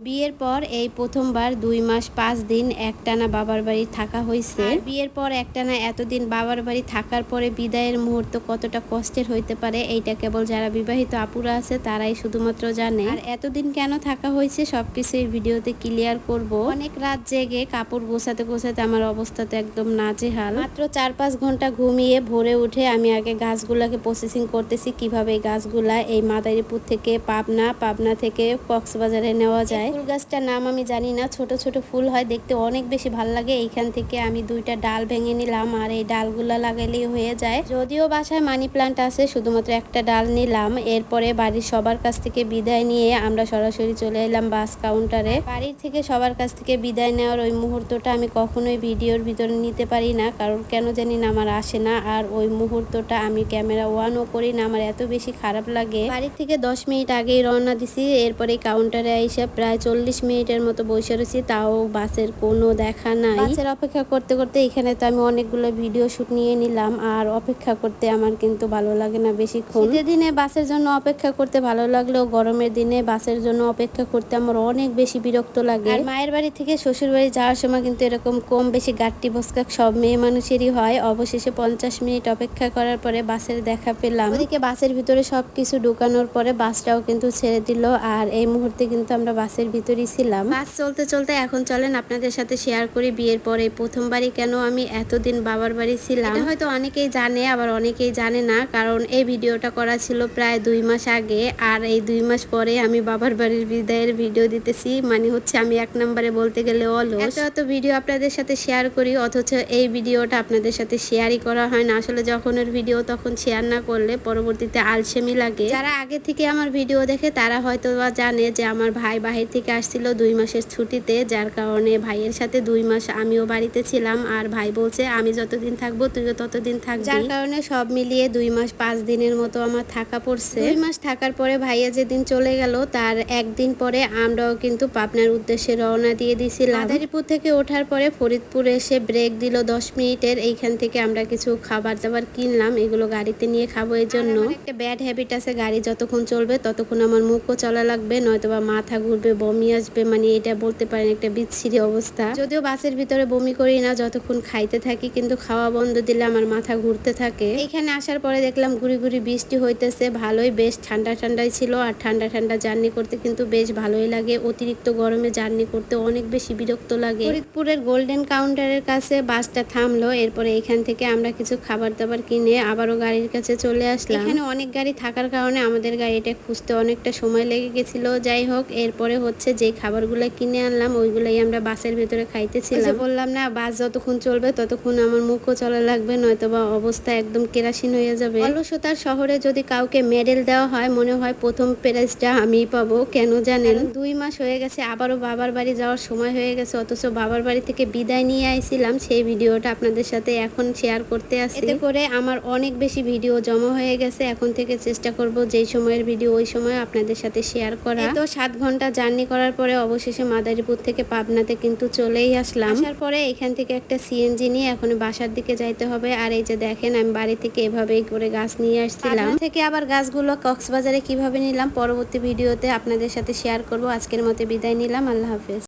বিয়ের পর এই প্রথমবার দুই মাস পাঁচ দিন একটানা বাবার বাড়ি থাকা হয়েছে। বিয়ের পর একটানা এতদিন বাবার বাড়ি থাকার পরে বিদায়ের মুহূর্ত কতটা কষ্টের হইতে পারে এইটা কেবল যারা বিবাহিত আপুরা আছে তারাই শুধুমাত্র জানে। আর এতদিন কেন থাকা হয়েছে সবকিছু এই ভিডিওতে ক্লিয়ার করব। অনেক রাত জেগে কাপড় গোছাতে গোছাতে আমার অবস্থা তো একদম নাজেহাল। মাত্র চার পাঁচ ঘণ্টা ঘুমিয়ে ভোরে উঠে আমি আগে গাছগুলাকে প্রসেসিং করতেছি কীভাবে এই গাছগুলা এই মাদারীপুর থেকে পাবনা পাবনা থেকে কক্সবাজারে নেওয়া যায়। ফুল গাছটার নাম আমি জানি না। ছোট ছোট ফুল হয়, দেখতে অনেক বেশি ভালো লাগে। এইখান থেকে আমি দুইটা ডাল ভেঙে নিলাম আর এই ডালগুলা লাগাইলেই হয়ে যায়। যদিও বাসায় মানি প্লান্ট আছে, শুধুমাত্র একটা ডাল নিলাম। এরপরে বাড়ির সবার কাছ থেকে বিদায় নিয়ে আমরা সরাসরি চলে এলাম বাস কাউন্টারে। বাড়ির থেকে সবার কাছ থেকে বিদায় নেওয়ার ওই মুহূর্তটা আমি কখনোই ভিডিওর ভিতরে নিতে পারি না। কারণ কেন জানি না, আমার আসে না। আর ওই মুহূর্তটা আমি ক্যামেরা ওয়ানও করি না। আমার এত বেশি খারাপ লাগে। বাড়ির থেকে দশ মিনিট আগেই রওনা দিছি। এরপরে কাউন্টারে এসে প্রায় চল্লিশ মিনিটের মতো বসে রয়েছি তাও বাসের কোনো দেখা নাই। বাসের অপেক্ষা করতে করতে এখানে তো আমি অনেকগুলো ভিডিও শুট নিয়ে নিলাম আর অপেক্ষা করতে আমার কিন্তু ভালো লাগে না বেশিক্ষণ। শীতের দিনে বাসের জন্য অপেক্ষা করতে ভালো লাগলেও গরমের দিনে বাসের জন্য অপেক্ষা করতে আমার অনেক বেশি বিরক্ত লাগে। আর মায়ের বাড়ি থেকে শ্বশুর বাড়ি যাওয়ার সময় কিন্তু এরকম কম বেশি গাট্টি বসকা সব মেয়ে মানুষেরই হয়। অবশেষে পঞ্চাশ মিনিট অপেক্ষা করার পরে বাসের দেখা পেলাম। ওদিকে বাসের ভিতরে সব কিছু ঢুকানোর পরে বাসটাও কিন্তু ছেড়ে দিল আর এই মুহূর্তে কিন্তু আমরা বাসের ভিতরেই ছিলাম। বাস চলতে চলতে এখন চলেন আপনাদের সাথে শেয়ার করি বিয়ের পরে। প্রথমবারই কেন আমি এতদিন বাবার বাড়ি ছিলাম? হয়তো অনেকেই জানে আবার অনেকেই জানে না কারণ এই ভিডিওটা করা ছিল প্রায় দুই মাস আগে আর এই দুই মাস পরে আমি বাবার বাড়ির বিদায়ের ভিডিও দিতেছি। মানে হচ্ছে আমি এক নম্বরে বলতে গেলে অলস। এত এত ভিডিও আপনাদের সাথে শেয়ার করি অথচ এই ভিডিওটা আপনাদের সাথে শেয়ারই করা হয় না। আসলে যখন এর ভিডিও তখন শেয়ার না করলে পরবর্তীতে আলসেমি লাগে। যারা আগে থেকে আমার ভিডিও দেখে তারা হয়তো বা জানে যে আমার ভাই বাহির থেকে আসছিল দুই মাসের ছুটিতে যার কারণে ভাইয়ের সাথে দুই মাস আমিও বাড়িতে ছিলাম। আর ভাই বলছে আমি যতদিন থাকব তুইও ততদিন থাকবি। যার কারণে সব মিলিয়ে দুই মাস পাঁচ দিনের মতো আমার থাকা পড়ছে। দুই মাস থাকার পরে ভাইয়া যেদিন চলে গেল তার একদিন পরে আমরাও কিন্তু পাবনার উদ্দেশ্যে রওনা দিয়ে দিয়েছিলাম। মাদারীপুর থেকে ওঠার পরে ফরিদপুর এসে ব্রেক দিল দশ মিনিটের। এইখান থেকে আমরা কিছু খাবার দাবার কিনলাম এগুলো গাড়িতে নিয়ে খাব এই জন্য। একটা ব্যাড হ্যাবিট আছে গাড়ি যতক্ষণ চলবে ততক্ষণ আমার মুখও চলা লাগবে নয়তোবা মাথা ঘুরবে বমি আসবে মানে এটা বলতে পারেন একটা বিচ্ছিরি অবস্থা। যদিও বাসের ভিতরে বমি করি না, যতক্ষণ খাইতে থাকি, কিন্তু খাওয়া বন্ধ দিলে আমার মাথা ঘুরতে থাকে। এখানে আসার পরে দেখলাম ঘুরি ঘুরি বৃষ্টি হইতেছে, ভালোই বেশ ঠান্ডা ঠান্ডাই ছিল, আর ঠান্ডা ঠান্ডা জার্নি করতে কিন্তু বেশ ভালোই লাগে। অতিরিক্ত গরমে জার্নি করতে অনেক বেশি বিরক্ত লাগে। ফরিদপুরের গোল্ডেন কাউন্টারের কাছে বাসটা থামলো, এরপরে এখান থেকে আমরা কিছু খাবার দাবার কিনে আবারও গাড়ির কাছে চলে আসলাম। এখানে অনেক গাড়ি থাকার কারণে আমাদের গাড়িটা খুঁজতে অনেকটা সময় লেগে গেছিল। যাই হোক, এরপরে হচ্ছে যে খাবারগুলো কিনে আনলাম ওইগুলাই আমরা বাসের ভেতরে খাইতেছিলাম। বললাম না বাস যতক্ষণ চলবে ততক্ষণ আমার মুখও চলা লাগবে নয়তো বা অবস্থা একদম কেরাসিন হয়ে যাবে। অলসতার শহরে যদি কাউকে মেডেল দেওয়া হয় মনে হয় প্রথম প্রাইজটা আমি পাবো কেন জানেন? দুই মাস হয়ে গেছে আবারও বাবার বাড়ি যাওয়ার সময় হয়ে গেছে অথচ বাবার বাড়ি থেকে বিদায় নিয়ে আইছিলাম সেই ভিডিওটা আপনাদের সাথে এখন শেয়ার করতে আসি। এতে করে আমার অনেক বেশি ভিডিও জমা হয়ে গেছে এখন থেকে চেষ্টা করব যেই সময়ের ভিডিও ওই সময় আপনাদের সাথে শেয়ার করা। তো সাত ঘণ্টা জার্নি করার পরে অবশেষে মাদারীপুর থেকে পাবনাতে কিন্তু চলেই আসলাম। আসার পরে এখান থেকে একটা সিএনজি নিয়ে এখন বাসার দিকে যাইতে হবে। আর এই যে দেখেন আমি বাড়ি থেকে এভাবেই করে গাছ নিয়ে আসছিলাম। থেকে আবার গাছগুলো কক্সবাজারে কীভাবে নিলাম পরবর্তী ভিডিওতে আপনাদের সাথে শেয়ার করব। আজকের মতো বিদায় নিলাম। আল্লাহ হাফেজ।